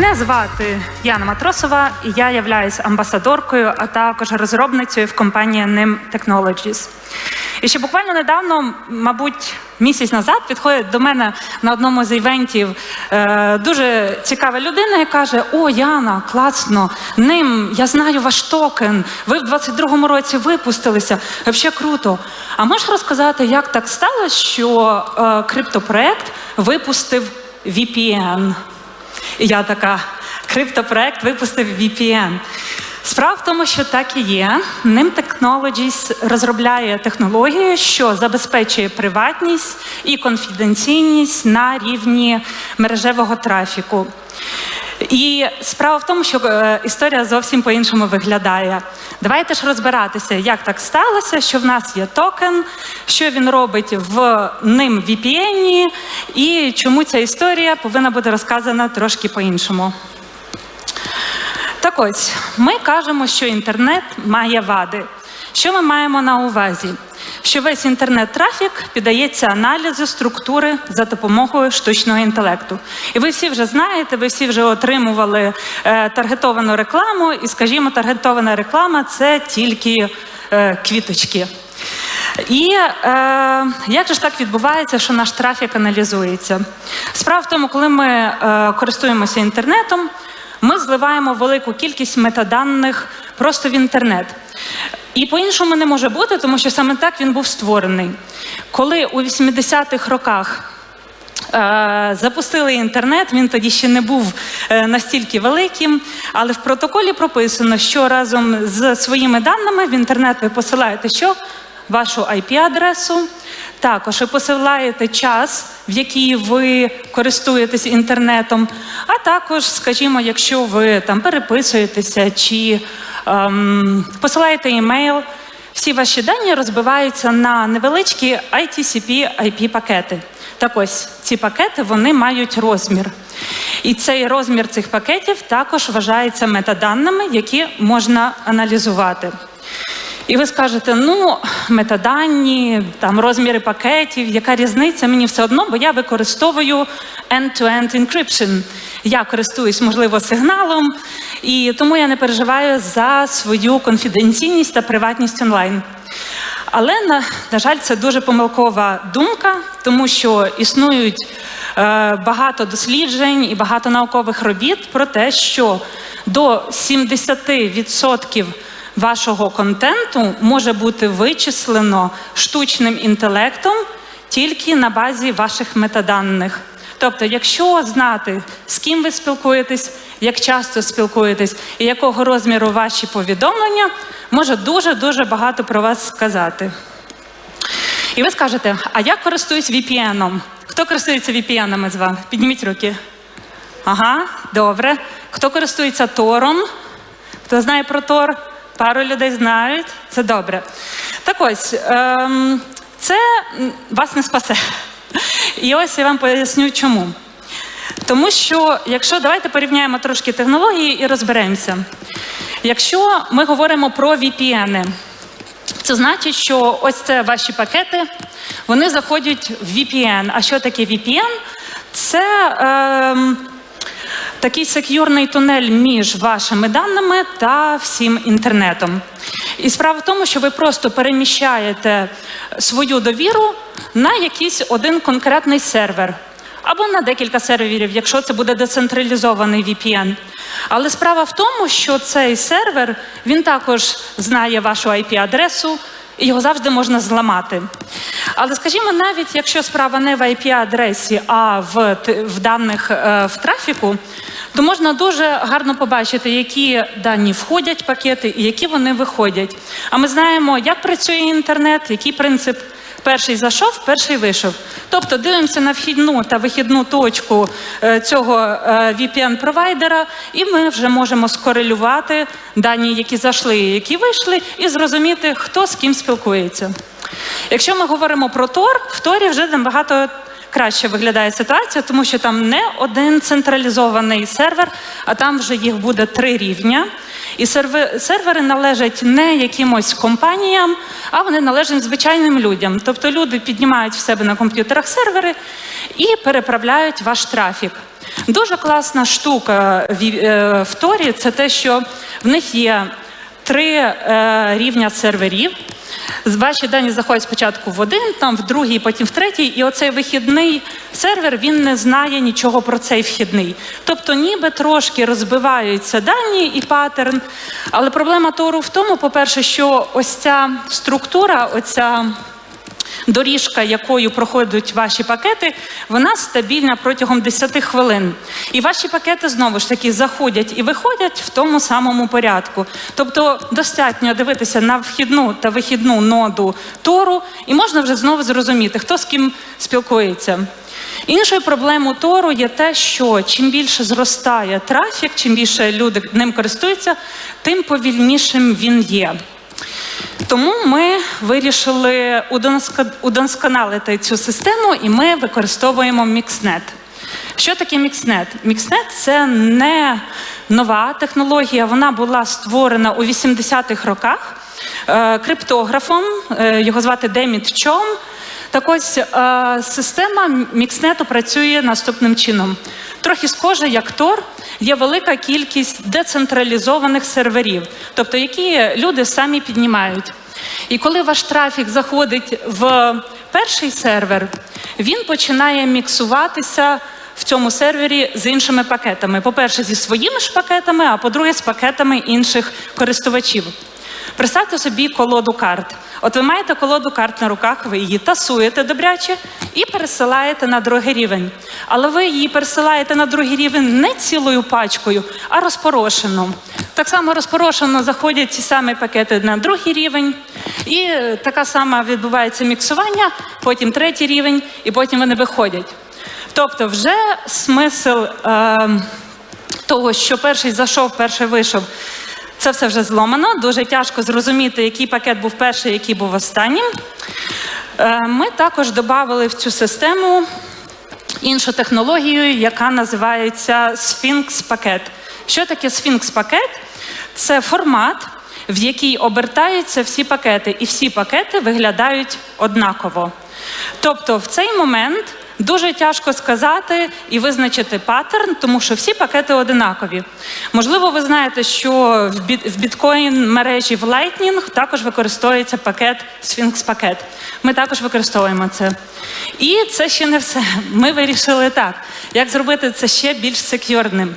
Мене звати Яна Матросова, і я являюсь амбасадоркою, а також розробницею в компанії NIM Technologies. І ще буквально недавно, мабуть, місяць назад підходить до мене на одному з івентів е, дуже цікава людина і каже: О, Яна, класно, ним я знаю ваш токен. Ви в 22-му році випустилися. Взагалі круто. А можеш розказати, як так сталося, що е, криптопроект випустив VPN? Я така, криптопроект випустив VPN. Справа в тому, що так і є. Ним Technologies розробляє технологію, що забезпечує приватність і конфіденційність на рівні мережевого трафіку. І справа в тому, що е, історія зовсім по-іншому виглядає. Давайте ж розбиратися, як так сталося, що в нас є токен, що він робить в ним VPN, і чому ця історія повинна бути розказана трошки по-іншому. Так ось, ми кажемо, що інтернет має вади. Що ми маємо на увазі? Що весь інтернет-трафік піддається аналізу структури за допомогою штучного інтелекту. І ви всі вже знаєте, ви всі вже отримували е, таргетовану рекламу, і, скажімо, таргетована реклама це тільки е, квіточки. І е, як же ж так відбувається, що наш трафік аналізується? Справа в тому, коли ми е, користуємося інтернетом, ми зливаємо велику кількість метаданих просто в інтернет. І по-іншому не може бути, тому що саме так він був створений. Коли у 80-х роках е, запустили інтернет, він тоді ще не був е, настільки великим, але в протоколі прописано, що разом з своїми даними в інтернет ви посилаєте що? Вашу IP-адресу. Також ви посилаєте час, в який ви користуєтесь інтернетом, а також, скажімо, якщо ви там переписуєтеся чи ем, посилаєте імейл, всі ваші дані розбиваються на невеличкі ITCP IP-пакети. Так ось ці пакети вони мають розмір. І цей розмір цих пакетів також вважається метаданими, які можна аналізувати. І ви скажете, ну, метадані, там розміри пакетів, яка різниця? Мені все одно, бо я використовую end-to-end encryption. Я користуюсь, можливо, сигналом, і тому я не переживаю за свою конфіденційність та приватність онлайн. Але, на, на жаль, це дуже помилкова думка, тому що існують е, багато досліджень і багато наукових робіт про те, що до 70% вашого контенту може бути вичислено штучним інтелектом тільки на базі ваших метаданих. Тобто, якщо знати, з ким ви спілкуєтесь, як часто спілкуєтесь і якого розміру ваші повідомлення, може дуже-дуже багато про вас сказати. І ви скажете, а я користуюсь VPN? Хто користується VPN з вами? Підніміть руки. Ага, добре. Хто користується Тором? Хто знає про Тор? Пару людей знають, це добре. Так ось, ем, це вас не спасе. І ось я вам поясню, чому. Тому що, якщо давайте порівняємо трошки технології і розберемося. Якщо ми говоримо про VPN, це значить, що ось це ваші пакети, вони заходять в VPN. А що таке VPN? Це. Ем, такий сек'юрний тунель між вашими даними та всім інтернетом. І справа в тому, що ви просто переміщаєте свою довіру на якийсь один конкретний сервер. Або на декілька серверів, якщо це буде децентралізований VPN. Але справа в тому, що цей сервер він також знає вашу IP-адресу, і його завжди можна зламати. Але скажімо, навіть якщо справа не в IP-адресі, а в в даних е, в трафіку, то можна дуже гарно побачити, які дані входять в пакети і які вони виходять. А ми знаємо, як працює інтернет, який принцип. Перший зайшов, перший вийшов. Тобто дивимося на вхідну та вихідну точку е, цього е, VPN-провайдера, і ми вже можемо скорелювати дані, які зайшли які вийшли, і зрозуміти, хто з ким спілкується. Якщо ми говоримо про Тор, в Торі вже набагато краще виглядає ситуація, тому що там не один централізований сервер, а там вже їх буде три рівня. І сервери належать не якимось компаніям, а вони належать звичайним людям. Тобто люди піднімають в себе на комп'ютерах сервери і переправляють ваш трафік. Дуже класна штука в- е, Торі це те, що в них є три е, рівня серверів. Ваші дані заходять спочатку в один, там в другий, потім в третій, і оцей вихідний сервер він не знає нічого про цей вхідний. Тобто, ніби трошки розбиваються дані і паттерн. Але проблема Тору в тому, по-перше, що ось ця структура, оця доріжка, якою проходять ваші пакети, вона стабільна протягом 10 хвилин. І ваші пакети знову ж таки заходять і виходять в тому самому порядку. Тобто достатньо дивитися на вхідну та вихідну ноду Тору, і можна вже знову зрозуміти, хто з ким спілкується. Іншою проблемою Тору є те, що чим більше зростає трафік, чим більше люди ним користуються, тим повільнішим він є. Тому ми вирішили удосконалити цю систему, і ми використовуємо Mixnet. Що таке Mixnet? Mixnet – це не нова технологія, вона була створена у 80-х роках е, криптографом, е, його звати Деміт Чом. Так ось е, система Мікснету працює наступним чином. Трохи схоже, як Тор, є велика кількість децентралізованих серверів, тобто які люди самі піднімають. І коли ваш трафік заходить в перший сервер, він починає міксуватися в цьому сервері з іншими пакетами. По-перше, зі своїми ж пакетами, а по-друге, з пакетами інших користувачів. Представте собі колоду карт. От ви маєте колоду карт на руках, ви її тасуєте добряче і пересилаєте на другий рівень. Але ви її пересилаєте на другий рівень не цілою пачкою, а розпорошено. Так само розпорошено заходять ці самі пакети на другий рівень, і е, така сама відбувається міксування, потім третій рівень, і потім вони виходять. Тобто, вже смисл е, того, що перший зайшов, перший вийшов. Це все вже зломано. Дуже тяжко зрозуміти, який пакет був перший, який був останнім. Е, Ми також додали в цю систему іншу технологію, яка називається Sphinx пакет. Що таке Sphinx пакет? Це формат, в який обертаються всі пакети, і всі пакети виглядають однаково. Тобто, в цей момент дуже тяжко сказати і визначити паттерн, тому що всі пакети одинакові. Можливо, ви знаєте, що в біт- біткоін мережі в Lightning також використовується пакет Sphinx пакет. Ми також використовуємо це. І це ще не все. Ми вирішили так, як зробити це ще більш секюрним.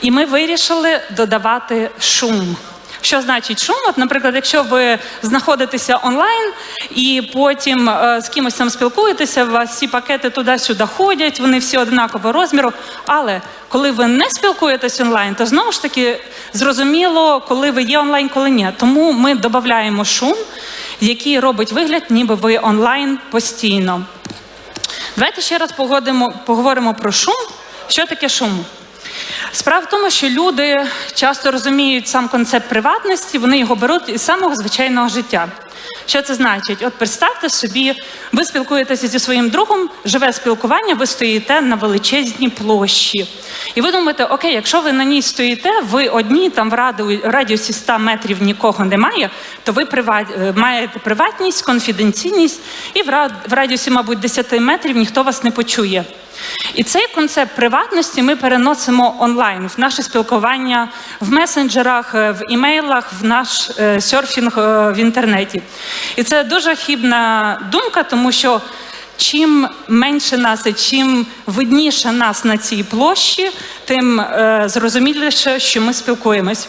І ми вирішили додавати шум. Що значить шум? От, наприклад, якщо ви знаходитеся онлайн і потім е, з кимось там спілкуєтеся, у вас всі пакети туди-сюди ходять, вони всі однакового розміру. Але коли ви не спілкуєтесь онлайн, то знову ж таки зрозуміло, коли ви є онлайн, коли ні. Тому ми додаємо шум, який робить вигляд, ніби ви онлайн постійно. Давайте ще раз поговоримо про шум. Що таке шум? Справа в тому, що люди часто розуміють сам концепт приватності, вони його беруть із самого звичайного життя. Що це значить? От представте собі, ви спілкуєтеся зі своїм другом, живе спілкування, ви стоїте на величезній площі. І ви думаєте, окей, якщо ви на ній стоїте, ви одні, там в радіусі 100 метрів нікого немає, то ви приват, е, маєте приватність, конфіденційність, і в рад- в радіусі, мабуть, 10 метрів ніхто вас не почує. І цей концепт приватності ми переносимо онлайн в наше спілкування в месенджерах, е, в імейлах, в наш е, серфінг е, в інтернеті. І це дуже хибна думка, тому що чим менше нас і чим видніше нас на цій площі, тим зрозуміліше, що ми спілкуємось.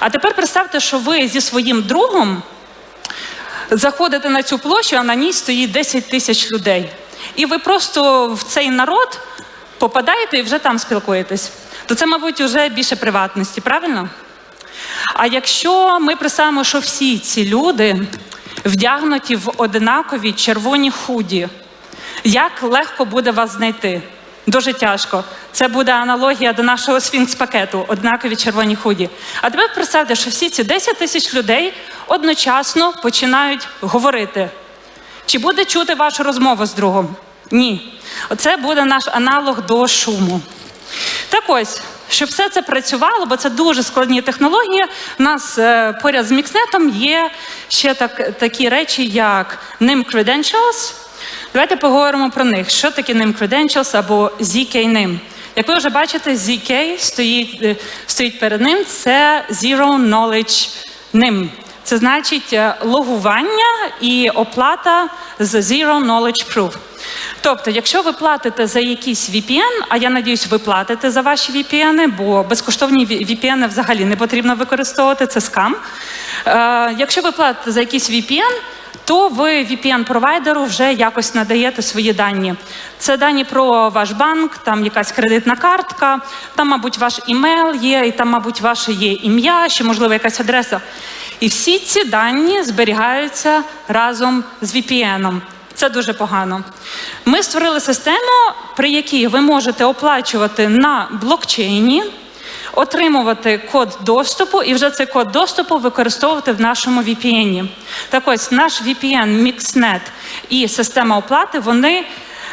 А тепер представте, що ви зі своїм другом заходите на цю площу, а на ній стоїть 10 тисяч людей. І ви просто в цей народ попадаєте і вже там спілкуєтесь. То це, мабуть, вже більше приватності, правильно? А якщо ми представимо, що всі ці люди вдягнуті в одинакові червоні худі, як легко буде вас знайти? Дуже тяжко. Це буде аналогія до нашого сфінкс-пакету, однакові червоні худі. А тепер представте, що всі ці 10 тисяч людей одночасно починають говорити. Чи буде чути вашу розмову з другом? Ні. Оце буде наш аналог до шуму. Так ось, щоб все це працювало, бо це дуже складні технології. У нас е, поряд з мікснетом є ще так, такі речі, як NIM Credentials. Давайте поговоримо про них. Що таке NIM Credentials або ZK NIM. Як ви вже бачите, ZK стоїть, е, стоїть перед ним. Це Zero Knowledge NIM. Це значить е, логування і оплата з Zero Knowledge Proof. Тобто, якщо ви платите за якийсь VPN, а я надіюсь, ви платите за ваші VPN, бо безкоштовні VPN взагалі не потрібно використовувати, це скам. Е, якщо ви платите за якийсь VPN, то ви VPN-провайдеру вже якось надаєте свої дані. Це дані про ваш банк, там якась кредитна картка, там, мабуть, ваш імейл є, і там, мабуть, ваше є ім'я, ще, можливо, якась адреса. І всі ці дані зберігаються разом з VPN-ом. Це дуже погано. Ми створили систему, при якій ви можете оплачувати на блокчейні, отримувати код доступу і вже цей код доступу використовувати в нашому VPN. Так ось наш VPN, MixNet і система оплати вони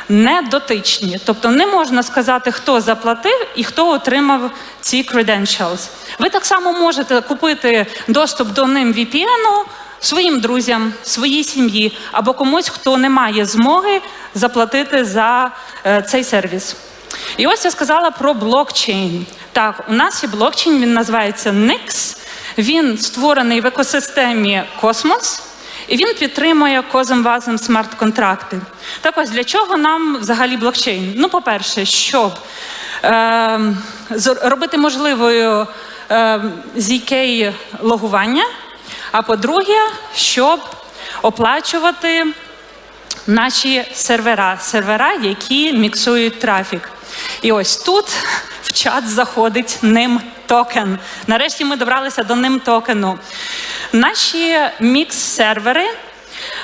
не дотичні. Тобто не можна сказати, хто заплатив і хто отримав ці credentials. Ви так само можете купити доступ до ним VPN своїм друзям, своїй сім'ї або комусь, хто не має змоги заплатити за е, цей сервіс. І ось я сказала про блокчейн. Так, у нас є блокчейн, він називається Nix. Він створений в екосистемі Космос. І він підтримує козом вазом смарт-контракти. Так ось для чого нам взагалі блокчейн? Ну, по-перше, щоб е, робити можливою е, zk логування, а по-друге, щоб оплачувати наші сервера, сервера, які міксують трафік. І ось тут в чат заходить ним токен. Нарешті ми добралися до ним токену. Наші мікс-сервери.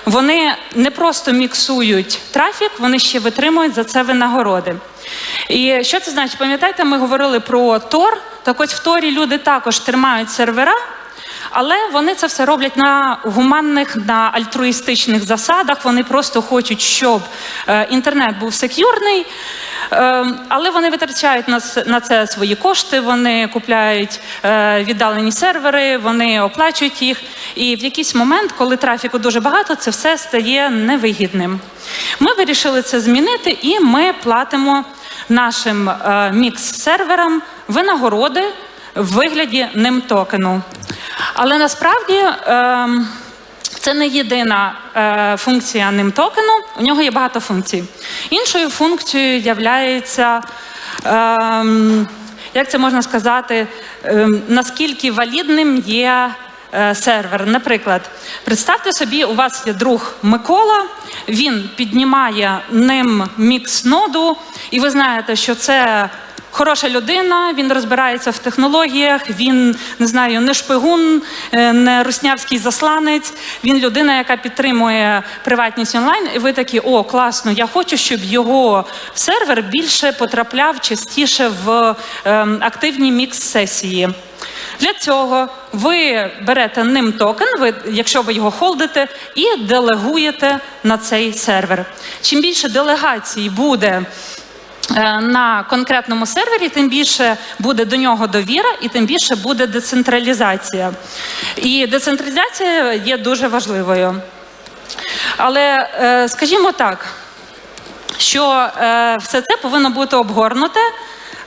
Вони не просто міксують трафік, вони ще витримують за це винагороди. І що це значить? Пам'ятаєте, ми говорили про Тор. Так ось в Торі люди також тримають сервера, але вони це все роблять на гуманних, на альтруїстичних засадах. Вони просто хочуть, щоб е, інтернет був сек'юрний. Ем, але вони витрачають на це свої кошти, вони купляють е, віддалені сервери, вони оплачують їх. І в якийсь момент, коли трафіку дуже багато, це все стає невигідним. Ми вирішили це змінити, і ми платимо нашим е, мікс-серверам винагороди в вигляді ним токену. Але насправді. Ем, це не єдина е, функція ним токену, у нього є багато функцій. Іншою функцією є, е, як це можна сказати, е, наскільки валідним є е, сервер. Наприклад, представте собі, у вас є друг Микола, він піднімає ним мікс ноду, і ви знаєте, що це хороша людина, він розбирається в технологіях, він не знаю, не шпигун, е, не руснявський засланець. Він людина, яка підтримує приватність онлайн. І ви такі, о, класно, я хочу, щоб його сервер більше потрапляв частіше в ем, активні мікс-сесії. Для цього ви берете ним токен, ви, якщо ви його холдите, і делегуєте на цей сервер. Чим більше делегацій буде на конкретному сервері, тим більше буде до нього довіра, і тим більше буде децентралізація. І децентралізація є дуже важливою. Але е, скажімо так, що е, все це повинно бути обгорнуте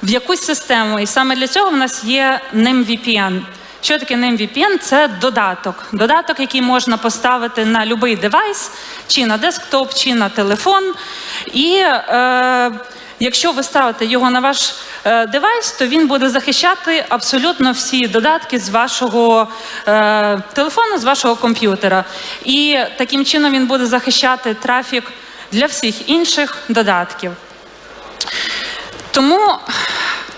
в якусь систему. І саме для цього в нас є NIM-VPN. Що таке NIM-VPN? Це додаток. Додаток, який можна поставити на будь-який девайс, чи на десктоп, чи на телефон. І е, Якщо ви ставите його на ваш е, девайс, то він буде захищати абсолютно всі додатки з вашого е, телефону, з вашого комп'ютера. І таким чином він буде захищати трафік для всіх інших додатків. Тому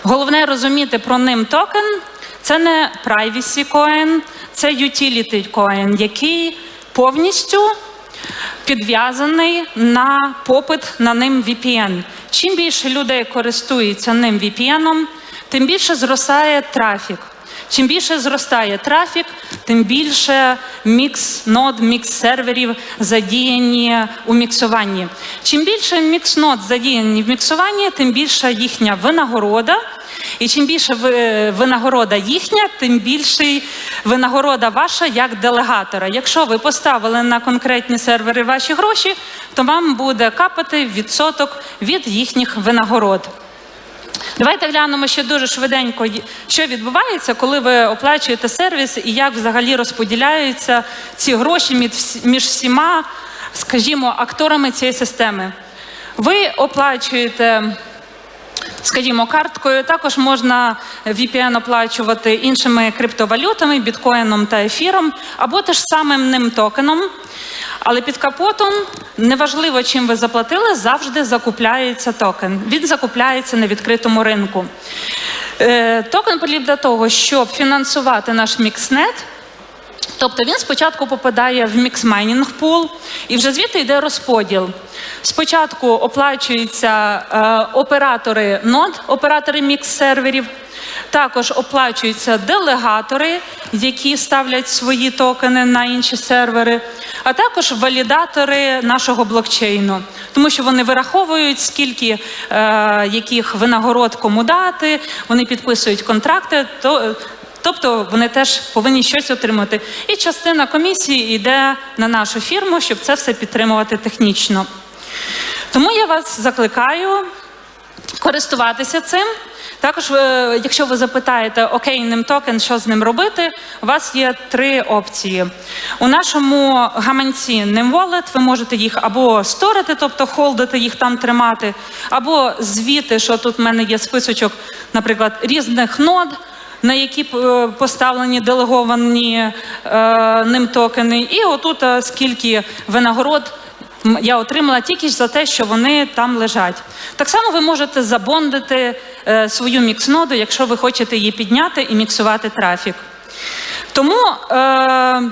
головне розуміти про ним токен це не privacy coin, це utility coin, який повністю підв'язаний на попит на ним VPN. Чим більше людей користуються ним VPN, тим більше зростає трафік. Чим більше зростає трафік, тим більше мікс нод, мікс серверів задіяні у міксуванні. Чим більше мікс нод задіяні в міксуванні, тим більша їхня винагорода. І чим більше винагорода їхня, тим більший винагорода ваша як делегатора. Якщо ви поставили на конкретні сервери ваші гроші, то вам буде капати відсоток від їхніх винагород. Давайте глянемо ще дуже швиденько, що відбувається, коли ви оплачуєте сервіс і як взагалі розподіляються ці гроші між всіма, скажімо, акторами цієї системи. Ви оплачуєте. Скажімо, карткою також можна VPN оплачувати іншими криптовалютами, біткоїном та ефіром, або теж самим ним токеном. Але під капотом неважливо, чим ви заплатили, завжди закупляється токен. Він закупляється на відкритому ринку. Е, Токен потрібен для того, щоб фінансувати наш мікснет. Тобто він спочатку попадає в мікс-майнінг пул, і вже звідти йде розподіл. Спочатку оплачуються е, оператори нод, оператори мікс-серверів. Також оплачуються делегатори, які ставлять свої токени на інші сервери, а також валідатори нашого блокчейну, тому що вони вираховують, скільки е, яких винагород кому дати, вони підписують контракти. То, Тобто вони теж повинні щось отримати. І частина комісії йде на нашу фірму, щоб це все підтримувати технічно. Тому я вас закликаю користуватися цим. Також, е, якщо ви запитаєте, окей, ним токен, що з ним робити, у вас є три опції. У нашому гаманці ним wallet ви можете їх або сторити, тобто холдити їх там тримати, або звіти, що тут в мене є списочок, наприклад, різних нод на які е, поставлені делеговані е, ним токени, і отут е, скільки винагород я отримала тільки ж за те, що вони там лежать. Так само ви можете забондити е, свою міксноду, якщо ви хочете її підняти і міксувати трафік. Тому е,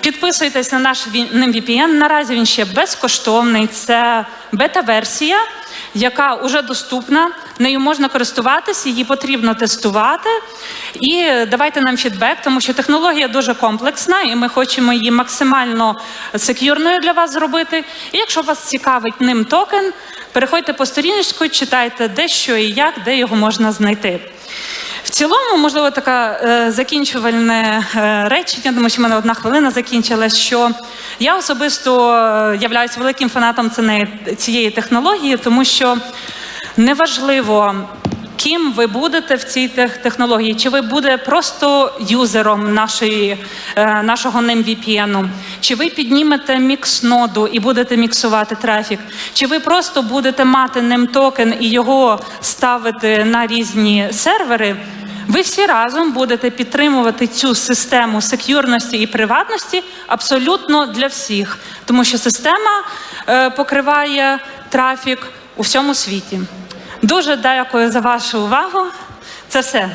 Підписуйтесь на наш ним VPN. Наразі він ще безкоштовний. Це бета-версія, яка вже доступна. Нею можна користуватися, її потрібно тестувати. І давайте нам фідбек, тому що технологія дуже комплексна, і ми хочемо її максимально сек'юрною для вас зробити. І якщо вас цікавить ним токен, переходьте по сторіночку, читайте де що і як, де його можна знайти. В цілому, можливо, таке е, закінчувальне е, речення, тому що в мене одна хвилина закінчилась, що я особисто е, являюсь великим фанатом цієї технології, тому що неважливо, ким ви будете в цій тех- технології, чи ви будете просто юзером нашої, е, нашого NIM VPN, чи ви піднімете мікс-ноду і будете міксувати трафік, чи ви просто будете мати ним токен і його ставити на різні сервери. Ви всі разом будете підтримувати цю систему сек'юрності і приватності абсолютно для всіх, тому що система е, покриває трафік у всьому світі. Дуже дякую за вашу увагу. Це все.